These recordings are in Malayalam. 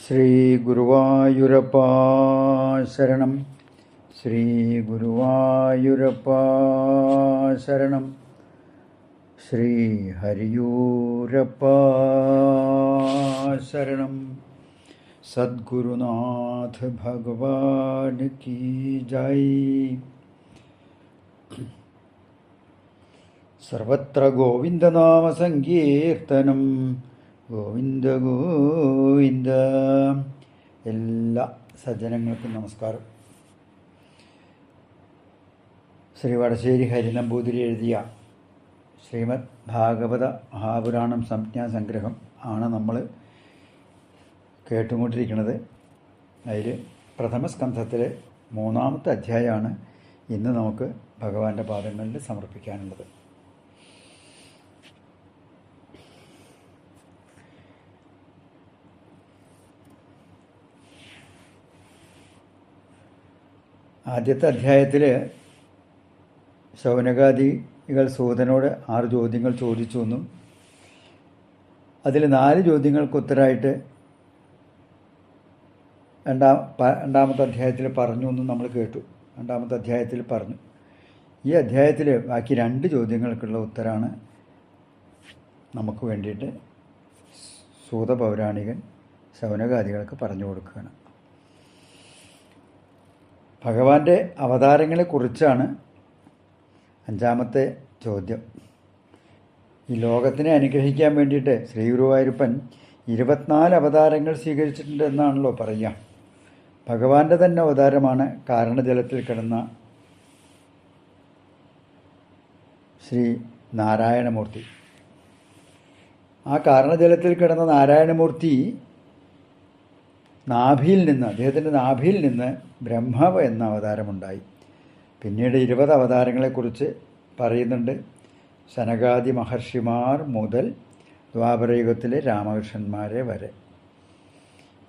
श्रीगुरुवायुरपाशरणं श्रीगुरुवायुरप्शरणं श्रीहरियूरपशरणं सद्गुरुनाथ भगवान् की जय। सर्वत्र गोविन्दनामसङ्कीर्तनम् ഗോവിന്ദ ഗോവിന്ദ. എല്ലാ സജ്ജനങ്ങൾക്കും നമസ്കാരം. ശ്രീ വടശ്ശേരി ഹരിനമ്പൂതിരി എഴുതിയ ശ്രീമദ് ഭാഗവത മഹാപുരാണം സംജ്ഞാസംഗ്രഹം ആണ് നമ്മൾ കേട്ടുകൊണ്ടിരിക്കുന്നത്. അതിൽ പ്രഥമ സ്കന്ധത്തിലെ മൂന്നാമത്തെ അധ്യായമാണ് ഇന്ന് നമുക്ക് ഭഗവാന്റെ പാദങ്ങളിൽ സമർപ്പിക്കാനുള്ളത്. ആദ്യത്തെ അധ്യായത്തിൽ ശൗനകാദികൾ സൂതനോട് ആറ് ചോദ്യങ്ങൾ ചോദിച്ചു എന്നും അതിൽ നാല് ചോദ്യങ്ങൾക്ക് ഉത്തരമായിട്ട് രണ്ടാം രണ്ടാമത്തെ അധ്യായത്തിൽ പറഞ്ഞു എന്നും നമ്മൾ കേട്ടു. രണ്ടാമത്തെ അധ്യായത്തിൽ പറഞ്ഞു. ഈ അധ്യായത്തിൽ ബാക്കി രണ്ട് ചോദ്യങ്ങൾക്കുള്ള ഉത്തരമാണ് നമുക്ക് വേണ്ടിയിട്ട് സൂത പൗരാണികൻ ശൗനകാദികൾക്ക് പറഞ്ഞു കൊടുക്കുകയാണ്. ഭഗവാന്റെ അവതാരങ്ങളെക്കുറിച്ചാണ് അഞ്ചാമത്തെ ചോദ്യം. ഈ ലോകത്തിനെ അനുഗ്രഹിക്കാൻ വേണ്ടിയിട്ട് ശ്രീ ഗുരുവായൂരപ്പൻ ഇരുപത്തിനാല് അവതാരങ്ങൾ സ്വീകരിച്ചിട്ടുണ്ട് എന്നാണല്ലോ പറയുക ഭഗവാന്റെ തന്നെ അവതാരമാണ് കാരണജലത്തിൽ കിടന്ന ശ്രീ നാരായണമൂർത്തി. ആ കാരണജലത്തിൽ കിടന്ന നാരായണമൂർത്തി നാഭിയിൽ നിന്ന് അദ്ദേഹത്തിന്റെ നാഭിയിൽ നിന്ന് ബ്രഹ്മാവ് എന്ന അവതാരമുണ്ടായി. പിന്നീട് ഇരുപത് അവതാരങ്ങളെക്കുറിച്ച് പറയുന്നുണ്ട്. ശനകാദി മഹർഷിമാർ മുതൽ ദ്വാപരയുഗത്തിലെ രാമകൃഷ്ണന്മാരെ വരെ.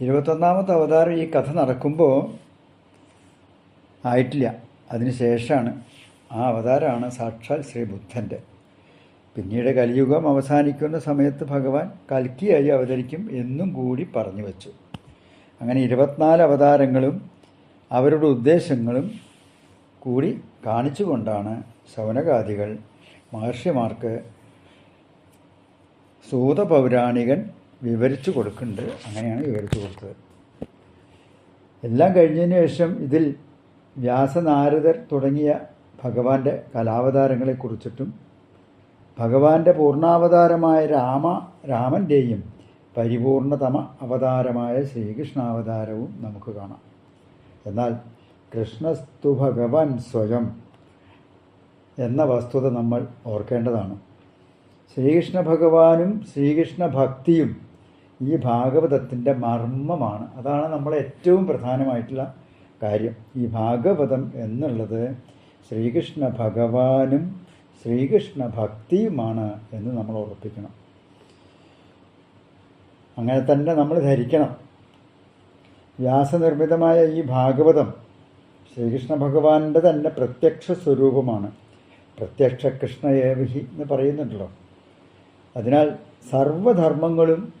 ഇരുപത്തൊന്നാമത്തെ അവതാരം ഈ കഥ നടക്കുമ്പോൾ ആയിട്ടില്ല. അതിനുശേഷമാണ് ആ അവതാരമാണ് സാക്ഷാൽ ശ്രീ ബുദ്ധന്റെ പിന്നീട് കലിയുഗം അവസാനിക്കുന്ന സമയത്ത് ഭഗവാൻ കൽക്കിയായി അവതരിക്കും എന്നും കൂടി പറഞ്ഞു വച്ചു. അങ്ങനെ ഇരുപത്തിനാല് അവതാരങ്ങളും അവരുടെ ഉദ്ദേശങ്ങളും കൂടി കാണിച്ചുകൊണ്ടാണ് ശൗനകാദികൾ മഹർഷിമാർക്ക് സൂത പൗരാണികൻ വിവരിച്ചു കൊടുക്കുന്നുണ്ട്. അങ്ങനെയാണ് വിവരിച്ചു കൊടുത്തത്. എല്ലാം കഴിഞ്ഞതിന് ശേഷം ഇതിൽ വ്യാസനാരദർ തുടങ്ങിയ ഭഗവാന്റെ കലാവതാരങ്ങളെക്കുറിച്ചിട്ടും ഭഗവാന്റെ പൂർണാവതാരമായ രാമ രാമന്റെയും പരിപൂർണതമ അവതാരമായ ശ്രീകൃഷ്ണാവതാരവും നമുക്ക് കാണാം. എന്നാൽ കൃഷ്ണസ്തു ഭഗവാൻ സ്വയം എന്ന വസ്തുത നമ്മൾ ഓർക്കേണ്ടതാണ്. ശ്രീകൃഷ്ണ ഭഗവാനും ശ്രീകൃഷ്ണ ഭക്തിയും ഈ ഭാഗവതത്തിന്റെ മർമ്മമാണ്. അതാണ് നമ്മൾ ഏറ്റവും പ്രധാനമായിട്ടുള്ള കാര്യം. ഈ ഭാഗവതം എന്നുള്ളത് ശ്രീകൃഷ്ണ ഭഗവാനും ശ്രീകൃഷ്ണ ഭക്തിയുമാണ് എന്ന് നമ്മൾ ഉറപ്പിക്കണം. അങ്ങനെ തന്നെ നമ്മൾ ധരിക്കണം. വ്യാസനിർമ്മിതമായ ഈ ഭാഗവതം ശ്രീകൃഷ്ണ ഭഗവാന്റെ തന്നെ പ്രത്യക്ഷ സ്വരൂപമാണ്. പ്രത്യക്ഷ കൃഷ്ണയേവിഹി എന്ന് പറയുന്നുണ്ടല്ലോ. അതിനാൽ സർവധർമ്മങ്ങളും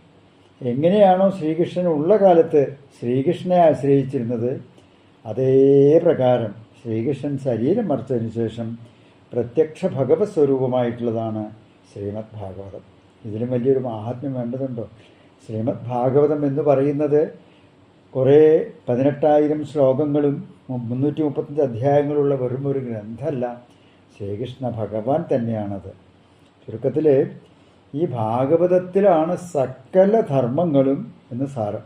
എങ്ങനെയാണോ ശ്രീകൃഷ്ണൻ ഉള്ള കാലത്ത് ശ്രീകൃഷ്ണനെ ആശ്രയിച്ചിരുന്നത് അതേ പ്രകാരം ശ്രീകൃഷ്ണൻ ശരീരം മറിച്ചതിന് ശേഷം പ്രത്യക്ഷ ഭഗവത് സ്വരൂപമായിട്ടുള്ളതാണ് ശ്രീമദ് ഭാഗവതം. ഇതിലും വലിയൊരു മാഹാത്മ്യം വേണ്ടതുണ്ടോ? ശ്രീമദ് ഭാഗവതം എന്ന് പറയുന്നത് കുറേ പതിനെട്ടായിരം ശ്ലോകങ്ങളും മുന്നൂറ്റി മുപ്പത്തഞ്ച് അധ്യായങ്ങളുള്ള വെറും ഒരു ഗ്രന്ഥമല്ല. ശ്രീകൃഷ്ണ ഭഗവാൻ തന്നെയാണത്. ചുരുക്കത്തിൽ ഈ ഭാഗവതത്തിലാണ് സകല ധർമ്മങ്ങളും എന്ന് സാരം.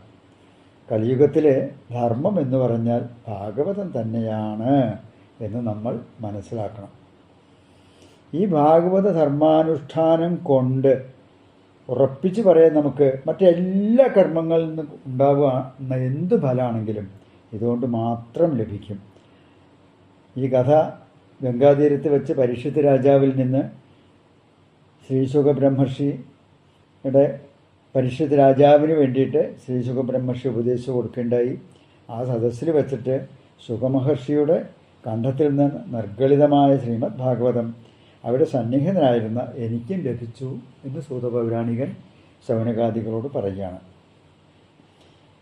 കലിയുഗത്തിലെ ധർമ്മം എന്ന് പറഞ്ഞാൽ ഭാഗവതം തന്നെയാണ് എന്ന് നമ്മൾ മനസ്സിലാക്കണം. ഈ ഭാഗവത ധർമാനുഷ്ഠാനം കൊണ്ട് ഉറപ്പിച്ച് പറയാൻ നമുക്ക് മറ്റെല്ലാ കർമ്മങ്ങളിൽ നിന്ന് ഉണ്ടാവുന്ന എന്ത് ഫലമാണെങ്കിലും ഇതുകൊണ്ട് മാത്രം ലഭിക്കും. ഈ കഥ ഗംഗാതീരത്ത് വെച്ച് പരിശുദ്ധ രാജാവിൽ നിന്ന് ശ്രീശുഖ ബ്രഹ്മർഷിയുടെ പരീക്ഷിത് രാജാവിന് വേണ്ടിയിട്ട് ശ്രീശുഖ ബ്രഹ്മർഷി ഉപദേശിച്ചു കൊടുക്കേണ്ടായി ആ സദസ്സിൽ വെച്ചിട്ട് സുഖമഹർഷിയുടെ കണ്ഠത്തിൽ നിന്ന് നിർഗളിതമായ ശ്രീമദ് ഭാഗവതം അവിടെ സന്നിഹിതനായിരുന്ന എനിക്കും ലഭിച്ചു എന്ന് സൂതപൗരാണികൻ ശൗനകാദികളോട് പറയുകയാണ്.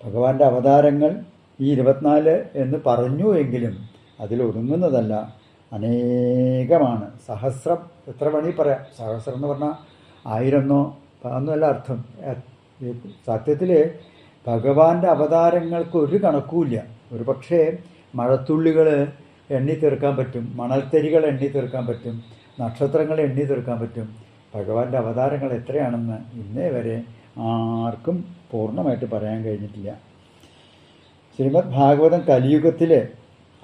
ഭഗവാന്റെ അവതാരങ്ങൾ ഈ ഇരുപത്തിനാല് എന്ന് പറഞ്ഞു എങ്കിലും അതിലൊതുങ്ങുന്നതല്ല അനേകമാണ്. സഹസ്രം എത്ര വേണമെങ്കിൽ പറയാം. സഹസ്രം എന്ന് പറഞ്ഞാൽ ആയിരമെന്നോ അതൊന്നുമല്ല അർത്ഥം. സത്യത്തിൽ ഭഗവാന്റെ അവതാരങ്ങൾക്ക് ഒരു കണക്കുമില്ല. ഒരു പക്ഷേ മഴത്തുള്ളികൾ എണ്ണി തീർക്കാൻ പറ്റും. മണൽത്തരികൾ എണ്ണി തീർക്കാൻ പറ്റും. നക്ഷത്രങ്ങൾ എണ്ണി തീർക്കാൻ പറ്റും. ഭഗവാന്റെ അവതാരങ്ങൾ എത്രയാണെന്ന് ഇന്നേ വരെ ആർക്കും പൂർണമായിട്ട് പറയാൻ കഴിഞ്ഞിട്ടില്ല. ശ്രീമദ് ഭാഗവതം കലിയുഗത്തിലെ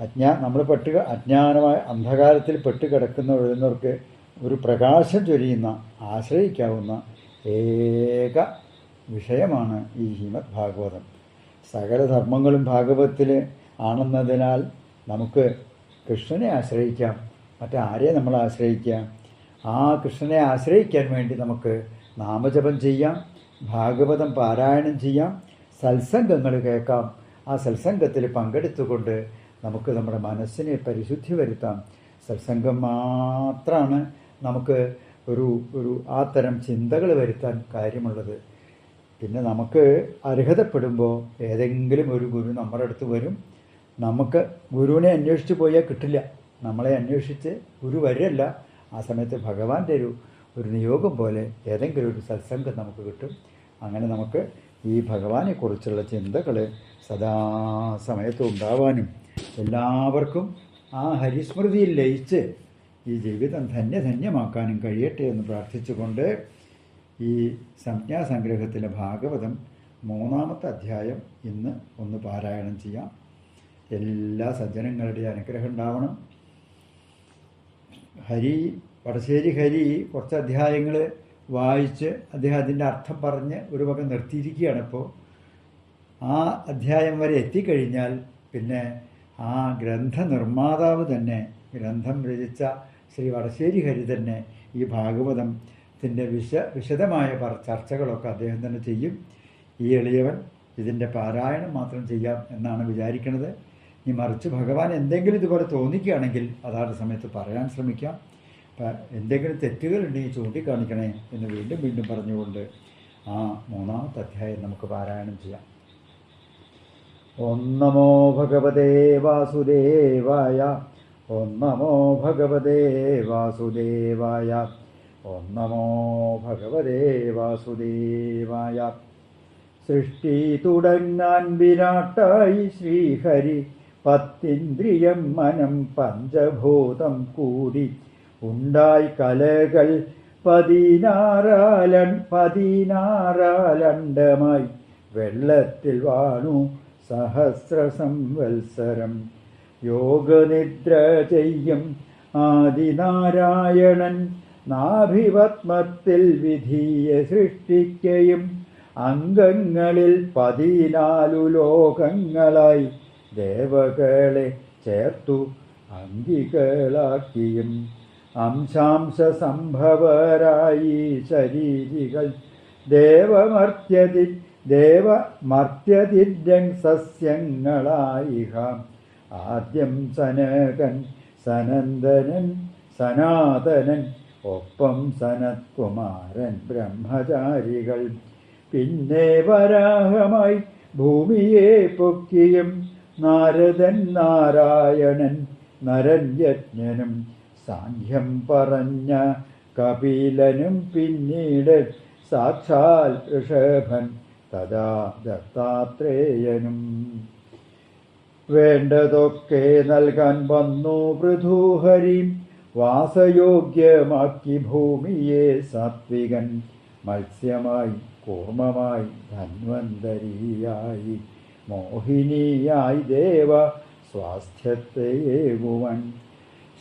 അജ്ഞാ നമ്മൾ പെട്ട് അജ്ഞാനമായ അന്ധകാരത്തിൽ പെട്ട് കിടക്കുന്ന എഴുതുന്നവർക്ക് ഒരു പ്രകാശം ചൊരിയുന്ന ആശ്രയിക്കാവുന്ന ഏക വിഷയമാണ് ഈ ശ്രീമദ് ഭാഗവതം. സകല ധർമ്മങ്ങളും ഭാഗവതത്തിൽ ആണെന്നതിനാൽ നമുക്ക് കൃഷ്ണനെ ആശ്രയിക്കാം. മറ്റാരെ നമ്മൾ ആശ്രയിക്കുക ആ കൃഷ്ണനെ ആശ്രയിക്കാൻ വേണ്ടി നമുക്ക് നാമജപം ചെയ്യാം ഭാഗവതം പാരായണം ചെയ്യാം സത്സംഗങ്ങൾ കേൾക്കാം. ആ സത്സംഗത്തിൽ പങ്കെടുത്തുകൊണ്ട് നമുക്ക് നമ്മുടെ മനസ്സിനെ പരിശുദ്ധി വരുത്താം. സത്സംഗം മാത്രമാണ് നമുക്ക് ഒരു ഒരു ആ തരം ചിന്തകൾ വരുത്താൻ കാര്യമുള്ളത്. പിന്നെ നമുക്ക് അർഹതപ്പെടുമ്പോൾ ഏതെങ്കിലും ഒരു ഗുരു നമ്മുടെ അടുത്ത് വരും. നമുക്ക് ഗുരുവിനെ അന്വേഷിച്ച് പോയാൽ കിട്ടില്ല. നമ്മളെ അന്വേഷിച്ച് ഗുരു വരല്ല ആ സമയത്ത് ഭഗവാന്റെ ഒരു ഒരു നിയോഗം പോലെ ഏതെങ്കിലും ഒരു സത്സംഗം നമുക്ക് കിട്ടും. അങ്ങനെ നമുക്ക് ഈ ഭഗവാനെക്കുറിച്ചുള്ള ചിന്തകൾ സദാ സമയത്തും ഉണ്ടാവാനും എല്ലാവർക്കും ആ ഹരിസ്മൃതിയിൽ ലയിച്ച് ഈ ജീവിതം ധന്യധന്യമാക്കാനും കഴിയട്ടെ എന്ന് പ്രാർത്ഥിച്ചുകൊണ്ട് ഈ സംജ്ഞാസംഗ്രഹത്തിലെ ഭാഗവതം മൂന്നാമത്തെ അധ്യായം ഇന്ന് ഒന്ന് പാരായണം ചെയ്യാം. എല്ലാ സജ്ജനങ്ങളുടെയും അനുഗ്രഹം ഉണ്ടാവണം. ഹരി വടശ്ശേരി ഹരി കുറച്ച് അധ്യായങ്ങൾ വായിച്ച് അദ്ദേഹം അതിന്റെ അർത്ഥം പറഞ്ഞ് ഒരു വക നിർത്തിയിരിക്കുകയാണ് ഇപ്പോൾ. ആ അധ്യായം വരെ എത്തിക്കഴിഞ്ഞാൽ പിന്നെ ആ ഗ്രന്ഥ നിർമ്മാതാവ് തന്നെ ഗ്രന്ഥം രചിച്ച ശ്രീ വടശ്ശേരി ഹരി തന്നെ ഈ ഭാഗവതത്തിന്റെ വിശ വിശദമായ ചർച്ചകളൊക്കെ അദ്ദേഹം തന്നെ ചെയ്യും. ഈ എളിയവൻ ഇതിന്റെ പാരായണം മാത്രം ചെയ്യാം എന്നാണ് വിചാരിക്കുന്നത്. ഈ മറിച്ച് ഭഗവാൻ എന്തെങ്കിലും ഇതുപോലെ തോന്നിക്കുകയാണെങ്കിൽ അതാണ് സമയത്ത് പറയാൻ ശ്രമിക്കാം. എന്തെങ്കിലും എന്തെങ്കിലും തെറ്റുകളുണ്ടെങ്കിൽ ചൂണ്ടിക്കാണിക്കണേ എന്ന് വീണ്ടും വീണ്ടും പറഞ്ഞുകൊണ്ട് ആ മൂന്നാമത്തെ അധ്യായം നമുക്ക് പാരായണം ചെയ്യാം. ഓം നമോ ഭഗവതേ വാസുദേവായ ഓം നമോ ഭഗവതേ വാസുദേവായ ഓം നമോ ഭഗവതേ വാസുദേവായ. സൃഷ്ടി തുടങ്ങാൻ വിരാട്ടായി ശ്രീഹരി പത്തിന്ദ്രിയം മനം പഞ്ചഭൂതം കൂടി. ഉണ്ടായി കലകൾ പതിനാറാലൻ പതിനാറാലണ്ടമായി വെള്ളത്തിൽ വാണു സഹസ്ര സംവത്സരം യോഗനിദ്ര ചെയ്യും ആദിനാരായണൻ. നാഭിപത്മത്തിൽ വിധിയെ സൃഷ്ടിക്കയും അംഗങ്ങളിൽ പതിനാലു ലോകങ്ങളായി. ദേവകളെ ചേർത്തു അംഗികളാക്കിയും അംശാംശ സംഭവരായി ശരീരികൾ ദേവമർത്യതി ദേവമർത്യതിര്യൻ സസ്യങ്ങളായിഹ. ആദ്യം സനകൻ സനന്ദനൻ സനാതനൻ ഒപ്പം സനത്കുമാരൻ ബ്രഹ്മചാരികൾ. പിന്നെ വരാഹമായി ഭൂമിയെ പൊക്കിയും നാരദൻ നാരായണൻ നരൻ യജ്ഞനും സാഖ്യം പറഞ്ഞ കപിലനും പിന്നീട് സാക്ഷാൽ ഋഷഭൻ തഥാ ദത്താത്രേയനും. വേണ്ടതൊക്കെ നൽകാൻ വന്നു പൃഥുഹരി വാസയോഗ്യമാക്കി ഭൂമിയെ സാത്വികൻ മത്സ്യമായി കൂർമ്മമായി ധന്വന്തരിയായി. മോഹിനിയായി ദേവ സ്വാസ്ഥ്യത്തെയേകുവൻ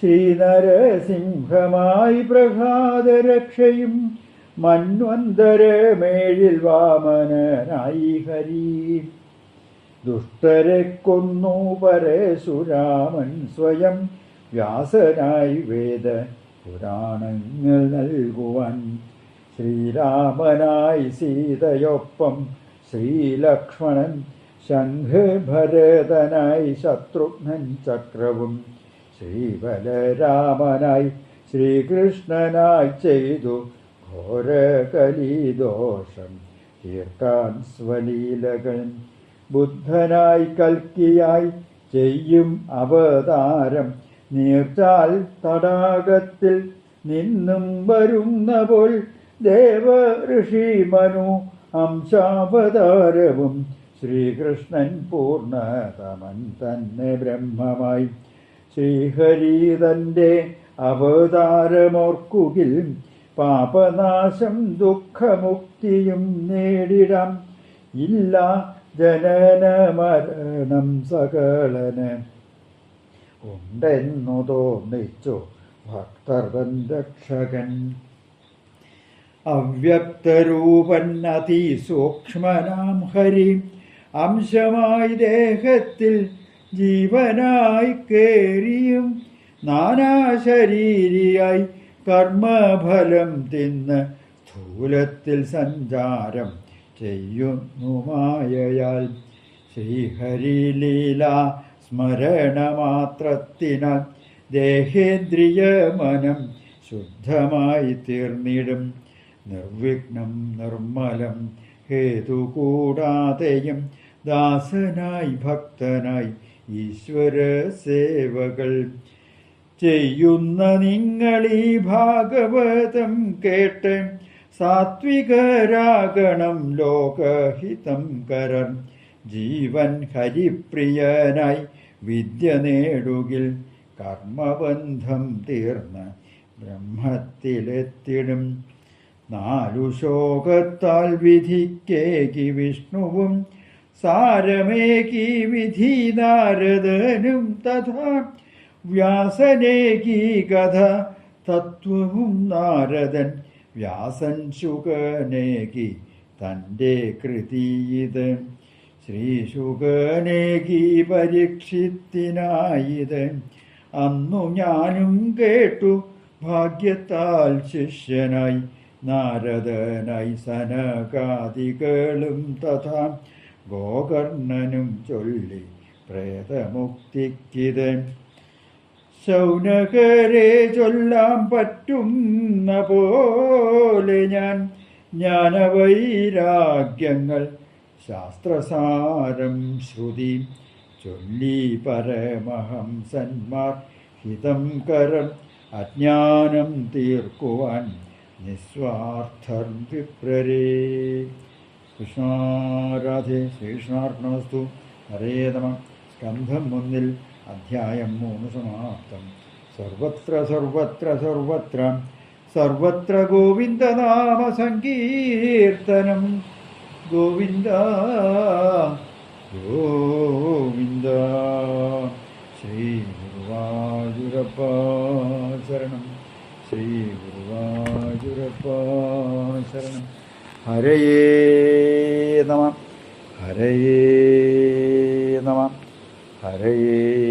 ശ്രീനരസിംഹമായി പ്രഹ്ലാദരക്ഷയും മന്വന്തരമേഴിൽ വാമനനായി ഹരി. ദുഷ്ടരെ കൊന്നു പരശുരാമൻ സ്വയം വ്യാസനായി വേദ പുരാണങ്ങൾ നൽകുവാൻ. ശ്രീരാമനായി സീതയൊപ്പം ശ്രീലക്ഷ്മണൻ ശംഖഭരതനായി ശത്രുഘ്നൻ ചക്രവും ശ്രീബലരാമനായി ശ്രീകൃഷ്ണനായി ചെയ്തു ഘോരകലീദോഷം. തീർക്കാൻ സ്വലീലകൾ ബുദ്ധനായി കൽക്കിയായി ചെയ്യും അവതാരം. നീർച്ചാൽ തടാകത്തിൽ നിന്നും വരുന്ന പോൽ ദേവ ഋഷി മനു അംശാവതാരവും ശ്രീകൃഷ്ണൻ പൂർണതമൻ തന്നെ ബ്രഹ്മമായി. ശ്രീഹരി തന്റെ അവതാരമോർക്കുകിൽ പാപനാശം ദുഃഖമുക്തിയും നേടിടാം. ഇല്ല ജനന മരണം സകലന്. ഉണ്ടെന്നു തോന്നിച്ചു ഭക്തർവൻ രക്ഷകൻ അവ്യക്തരൂപൻ അതിസൂക്ഷ്മനാം ഹരി. അംശമായി ദേഹത്തിൽ ജീവനായി കേറിയും നാനാശരീരിയായി കർമ്മഫലം തിന്ന് സ്ഥൂലത്തിൽ സഞ്ചാരം ചെയ്യുന്നു മായയാൽ. ശ്രീഹരിലീല സ്മരണമാത്രത്തിനാൽ ദേഹേന്ദ്രിയ മനം ശുദ്ധമായി തീർന്നിടും. നിർവിഘ്നം നിർമ്മലം ഹേതു കൂടാതെയും ദാസനായി ഭക്തനായി ഈശ്വര സേവകൾ ചെയ്യുന്ന നിങ്ങളീ ഭാഗവതം കേട്ട് സാത്വികരാഗണം ലോകഹിതം കരൻ ജീവൻ ഹരിപ്രിയനായി വിദ്യ നേടുകിൽ കർമ്മബന്ധം തീർന്ന് ബ്രഹ്മത്തിലെത്തിടും. നാലു ശോകത്താൽ വിധിക്കേകി വിഷ്ണുവും സാരമേകി വിധി നാരദനും തഥാ വ്യാസനേകി കഥ തത്വവും നാരദൻ വ്യാസൻ ശുകനേകി തന്റെ കൃതിയിത് ശ്രീശുകനേകി പരീക്ഷിത്തിനായിത്. അന്നു ഞാനും കേട്ടു ഭാഗ്യത്താൽ ശിഷ്യനായി നാരദനായി സനകാദികളും തഥാ ഗോകർണനും ചൊല്ലി പ്രേതമുക്തിക്കിത്. ശൗനകരെ ചൊല്ലാൻ പറ്റുന്ന പോലെ ഞാൻ ജ്ഞാനവൈരാഗ്യങ്ങൾ ശാസ്ത്രസാരം ശ്രുതി ചൊല്ലി പരമഹംസന്മാർ ഹിതം കരം അജ്ഞാനം തീർക്കുവാൻ നിസ്വാർത്ഥർ വിപ്രരേ. കൃഷ്ണാരാധേ ശ്രീകൃഷ്ണാർപ്പണമസ്തു. ഹരേ നമ. സ്കന്ധം ഒന്നിൽ അധ്യായം മൂന്ന് സമാപ്തം. സർവത്ര സർവത്ര സർവത്ര. സർവത്ര ഗോവിന്ദനാമ സങ്കീർത്തനം ഗോവിന്ദ ഗോവിന്ദ. ശ്രീ ഗുരുവായൂരപ്പ ശരണം. ശ്രീ ഗുരുവായൂരപ്പ ശരണം. ഹരയേ നമ. ഹരയേ നമ. ഹരയേ